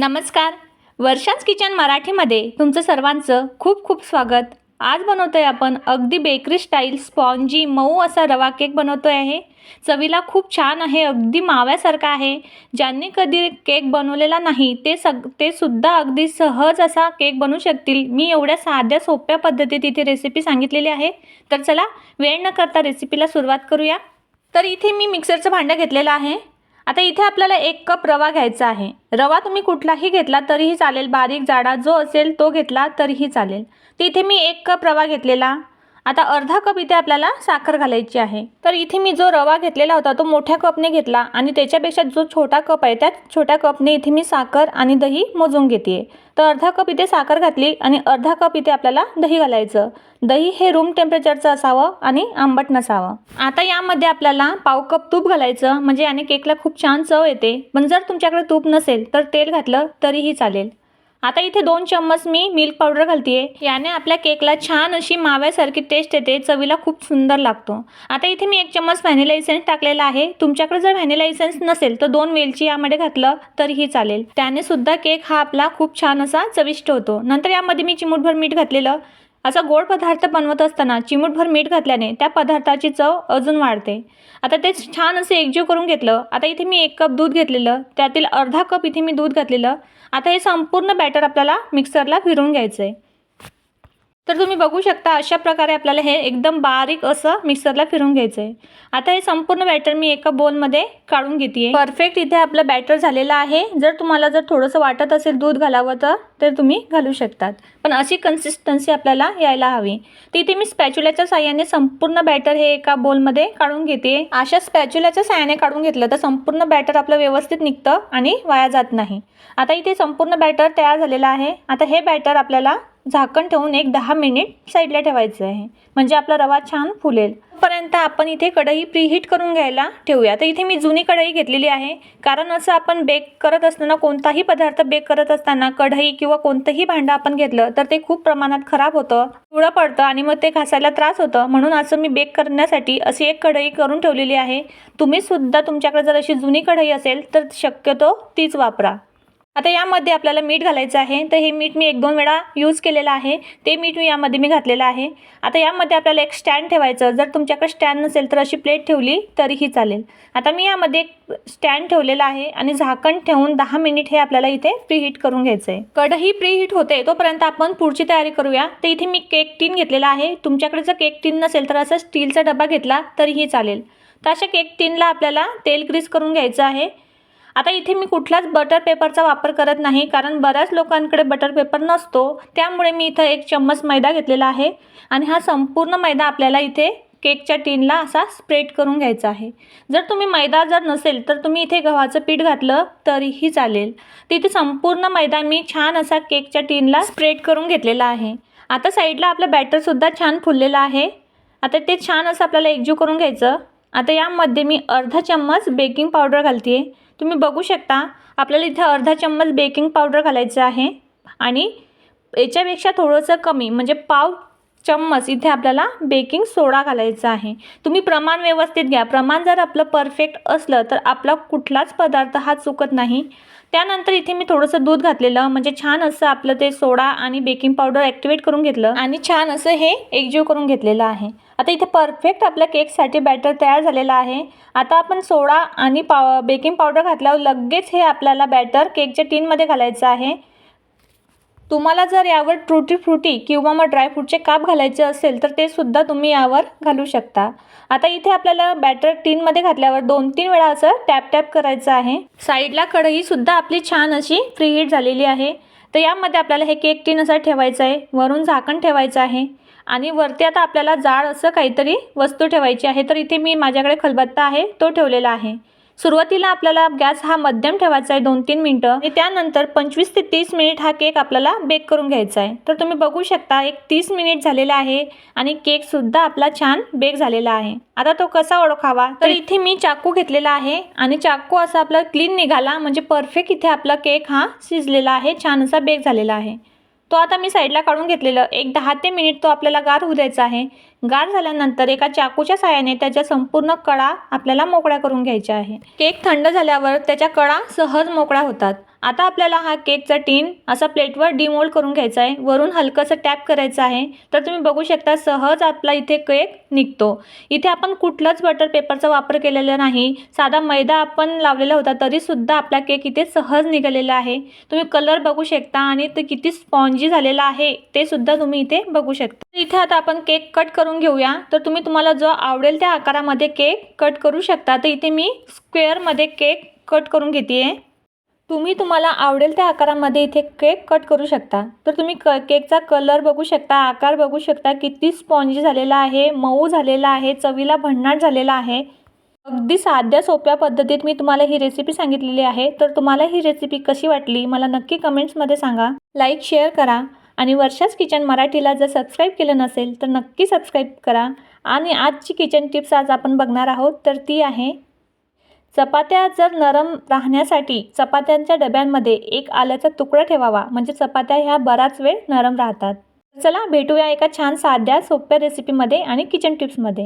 नमस्कार. वर्षाच किचन मराठीमध्ये तुमचं सर्वांचं खूप खूप स्वागत. आज बनवतोय आपण अगदी बेकरी स्टाईल स्पॉन्जी मऊ असा रवा केक बनवतोय आहे. चवीला खूप छान आहे अगदी माव्यासारखा आहे. ज्यांनी कधी केक बनवलेला नाही ते सग ते सुद्धा अगदी सहज असा केक बनवू शकतील. मी एवढ्या साध्या सोप्या पद्धतीत इथे रेसिपी सांगितलेली आहे. तर चला वेळ न करता रेसिपीला सुरुवात करूया. तर इथे मी मिक्सरचं भांडं घेतलेलं आहे. आता इथे आपल्याला एक कप रवा घ्यायचा आहे. रवा तुम्ही कुठलाही घेतला तरीही चालेल. बारीक जाडा जो असेल तो घेतला तरीही चालेल. तर इथे मी एक कप रवा घेतलेला. आता अर्धा कप इथे आपल्याला साखर घालायची आहे. तर इथे मी जो रवा घेतलेला होता तो मोठ्या कपने घेतला आणि त्याच्यापेक्षा जो छोटा कप आहे त्या छोट्या कपने इथे मी साखर आणि दही मोजून घेते. तर अर्धा कप इथे साखर घातली आणि अर्धा कप इथे आपल्याला दही घालायचं. दही हे रूम टेम्परेचरचं असावं आणि आंबट नसावं. आता यामध्ये आपल्याला पाव कप तूप घालायचं म्हणजे याने केकला खूप छान चव येते. पण जर तुमच्याकडे तूप नसेल तर तेल घातलं तरीही चालेल. आता इथे दोन चम्मच मी मिल्क पावडर घालते याने आपल्या केकला छान अशी माव्यासारखी टेस्ट येते चवीला खूप सुंदर लागतो. आता इथे मी एक चम्मच व्हॅनिला इसेन्स टाकलेला आहे. तुमच्याकडे जर व्हॅनिला इसेन्स नसेल तर दोन वेलची यामध्ये घातलं तरीही चालेल. त्याने सुद्धा केक हा आपला खूप छान असा चविष्ट होतो. नंतर यामध्ये मी चिमूटभर मीठ घातलेलं. असा गोड पदार्थ बनवत असताना चिमूटभर मीठ घातल्याने त्या पदार्थाची चव अजून वाढते. आता ते छान असं एकजीव करून घेतलं. आता इथे मी एक कप दूध घेतलेलं. त्यातील अर्धा कप इथे मी दूध घातलेलं. आता हे संपूर्ण बॅटर आपल्याला मिक्सरला फिरवून घ्यायचं आहे तर तुम्ही बघू शकता अशा प्रकारे आपल्याला हे एकदम बारीक असं मिक्सरला फिरून घ्यायचं आहे आता हे संपूर्ण बॅटर मी एका बोलमध्ये काढून घेते परफेक्ट इथे आपलं बॅटर झालेलं आहे. जर तुम्हाला जर थोडंसं वाटत असेल दूध घालावं तर तर तुम्ही घालू शकतात. पण अशी कन्सिस्टन्सी आपल्याला यायला हवी. तिथे मी स्पॅच्युल्याच्या साह्याने संपूर्ण बॅटर हे एका बोलमध्ये काढून घेते. अशा स्पॅच्युल्याच्या साह्याने काढून घेतलं तर संपूर्ण बॅटर आपलं व्यवस्थित निघतं आणि वाया जात नाही. आता इथे संपूर्ण बॅटर तयार झालेलं आहे. आता हे बॅटर आपल्याला झाकण ठेवून एक दहा मिनिट साईडला ठेवायचं आहे. म्हणजे आपला रवा छान फुलेल. पर्यंत आपण इथे कढई प्रीहीट करून घ्यायला ठेवूया तर इथे मी जुनी कढई घेतलेली आहे. कारण असं आपण बेक करत असताना कोणताही पदार्थ बेक करत असताना कढई किंवा कोणतंही भांडं आपण घेतलं तर ते खूप प्रमाणात खराब होतं पिवळं पडतं आणि मग ते घासायला त्रास होतं. म्हणून असं मी बेक करण्यासाठी अशी एक कढई करून ठेवलेली आहे. तुम्ही सुद्धा तुमच्याकडे जर अशी जुनी कढई असेल तर शक्यतो तीच वापरा. आता यामध्ये आपल्याला मीठ घालायचं आहे. तर हे मीठ मी एक दोन वेळा यूज केलेलं आहे. ते मीठ मी यामध्ये मी घातलेलं आहे. आता यामध्ये आपल्याला एक स्टँड ठेवायचं. जर तुमच्याकडे स्टँड नसेल तर अशी प्लेट ठेवली तरीही चालेल. आता मी यामध्ये एक स्टँड ठेवलेला आहे आणि झाकण ठेवून दहा मिनिट हे आपल्याला इथे प्रीहीट करून घ्यायचं आहे कढई प्रीहीट होते तोपर्यंत आपण पुढची तयारी करूया. तर इथे मी केक टीन घेतलेला आहे. तुमच्याकडे जर केक टीन नसेल तर असा स्टीलचा डबा घेतला तरीही चालेल. तर अशा केक टीनला आपल्याला तेल ग्रीस करून घ्यायचं आहे. आता इथे मी कुठलाच बटर पेपरचा वापर करत नाही कारण बऱ्याच लोकांकडे बटर पेपर नसतो. त्यामुळे मी इथं एक चम्मच मैदा घेतलेला आहे आणि हा संपूर्ण मैदा आपल्याला इथे केकच्या टीनला असा स्प्रेड करून घ्यायचा आहे. जर तुम्ही मैदा जर नसेल तर तुम्ही इथे गव्हाचं पीठ घातलं तरीही चालेल. तिथे संपूर्ण मैदा मी छान असा केकच्या टीनला स्प्रेड करून घेतलेला आहे. आता साईडला आपलं बॅटरसुद्धा छान फुललेलं आहे. आता ते छान असं आपल्याला एकजीव करून घ्यायचं. आता यामध्ये मी अर्धा चम्मच बेकिंग पावडर घालते आहे तुम्ही बघू शकता आपल्याला इथं अर्धा चम्मच बेकिंग पावडर घालायचं आहे आणि याच्यापेक्षा थोडंसं कमी म्हणजे पाव चम्मच. इथे आपल्याला बेकिंग सोडा घालायचा आहे. तुम्ही प्रमाण व्यवस्थित घ्या. प्रमाण जर आपलं परफेक्ट असलं तर आपला कुठलाच पदार्थ हा चुकत नाही. त्यानंतर इथे मी थोडंसं दूध घातलेलं म्हणजे छान असं आपलं ते सोडा आणि बेकिंग पावडर ॲक्टिवेट करून घेतलं आणि छान असं हे एकजीव करून घेतलेलं आहे. आता इथे परफेक्ट आपल्या केकसाठी बॅटर तयार झालेलं आहे. आता आपण सोडा आणि पाव बेकिंग पावडर घातल्यावर लगेच हे आपल्याला बॅटर केकच्या टीनमध्ये घालायचं आहे. तुम्हाला जर यावर ट्रुटी फ्रुटी किंवा मग ड्रायफ्रूटचे काप घालायचे असेल तर ते सुद्धा तुम्ही यावर घालू शकता. आता इथे आपल्याला बॅटर टीनमध्ये घातल्यावर दोन तीन वेळा असं टॅप टॅप करायचं आहे. साईडला कढईसुद्धा आपली छान अशी प्रीहीट झालेली आहे. तर यामध्ये आपल्याला हे केक टीन असं ठेवायचं आहे. वरून झाकण ठेवायचं आहे. आणि वरती आता आपल्याला जाड असं काहीतरी वस्तू ठेवायची आहे. तर इथे मी माझ्याकडे खलबत्ता आहे तो ठेवलेला आहे. सुरुवातीला आपल्याला गॅस हा मध्यम ठेवायचा आहे दोन तीन मिनटं. आणि त्यानंतर पंचवीस ते तीस मिनिट हा केक आपल्याला बेक करून घ्यायचा आहे. तर तुम्ही बघू शकता एक तीस मिनिट झालेला आहे आणि केकसुद्धा आपला छान बेक झालेला आहे. आता तो कसा ओळखावा? तर इथे मी चाकू घेतलेला आहे आणि चाकू असा आपला क्लीन निघाला म्हणजे परफेक्ट इथे आपला केक हा शिजलेला आहे छान असा बेक झालेला आहे. तो आता मी साईडला काढून घेतलेलं. एक दहा ते मिनिट तो आपल्याला गार होऊ द्यायचा आहे. गार झाल्यानंतर एका चाकूच्या साहाय्याने त्याच्या संपूर्ण कडा आपल्याला मोकळ्या करून घ्यायच्या आहे केक थंड झाल्यावर त्याच्या कडा सहज मोकळ्या होतात. आता आपल्याला हा केकचा टीन असा प्लेटवर डिमोल्ड करून घ्यायचा आहे. वरून हलकंसं टॅप करायचं आहे. तर तुम्ही बघू शकता सहज आपला इथे केक निघतो. इथे आपण कुठलंच बटर पेपरचा वापर केलेला नाही. साधा मैदा आपण लावलेला होता तरीसुद्धा आपला केक इथे सहज निघालेला आहे. तुम्ही कलर बघू शकता आणि ते किती स्पॉन्जी झालेला आहे ते सुद्धा तुम्ही इथे बघू शकता. इथे आता आपण केक कट करून घेऊया. तर तुम्ही तुम्हाला जो आवडेल त्या आकारामध्ये केक कट करू शकता. तर इथे मी स्क्वेअरमध्ये केक कट करून घेते आहे तुम्ही तुम्हाला आवडेल त्या आकारामध्ये इथे केक कट करू शकता. तर तुम्ही क केकचा कलर बघू शकता आकार बघू शकता किती स्पॉन्जी झालेला आहे मऊ झालेला आहे चवीला भन्नाट झालेला आहे. अगदी साध्या सोप्या पद्धतीत मी तुम्हाला ही रेसिपी सांगितलेली आहे. तर तुम्हाला ही रेसिपी कशी वाटली मला नक्की कमेंट्समध्ये सांगा. लाईक शेअर करा. आणि वर्षाच किचन मराठीला जर सबस्क्राईब केलं नसेल तर नक्की सबस्क्राईब करा. आणि आजची किचन टिप्स आज आपण बघणार आहोत तर ती आहे चपात्या जर नरम राहण्यासाठी चपात्यांच्या डब्यांमध्ये एक आल्याचा तुकडा ठेवावा. म्हणजे चपात्या ह्या बराच वेळ नरम राहतात. चला भेटूया एका छान साध्या सोप्या रेसिपीमध्ये आणि किचन टिप्समध्ये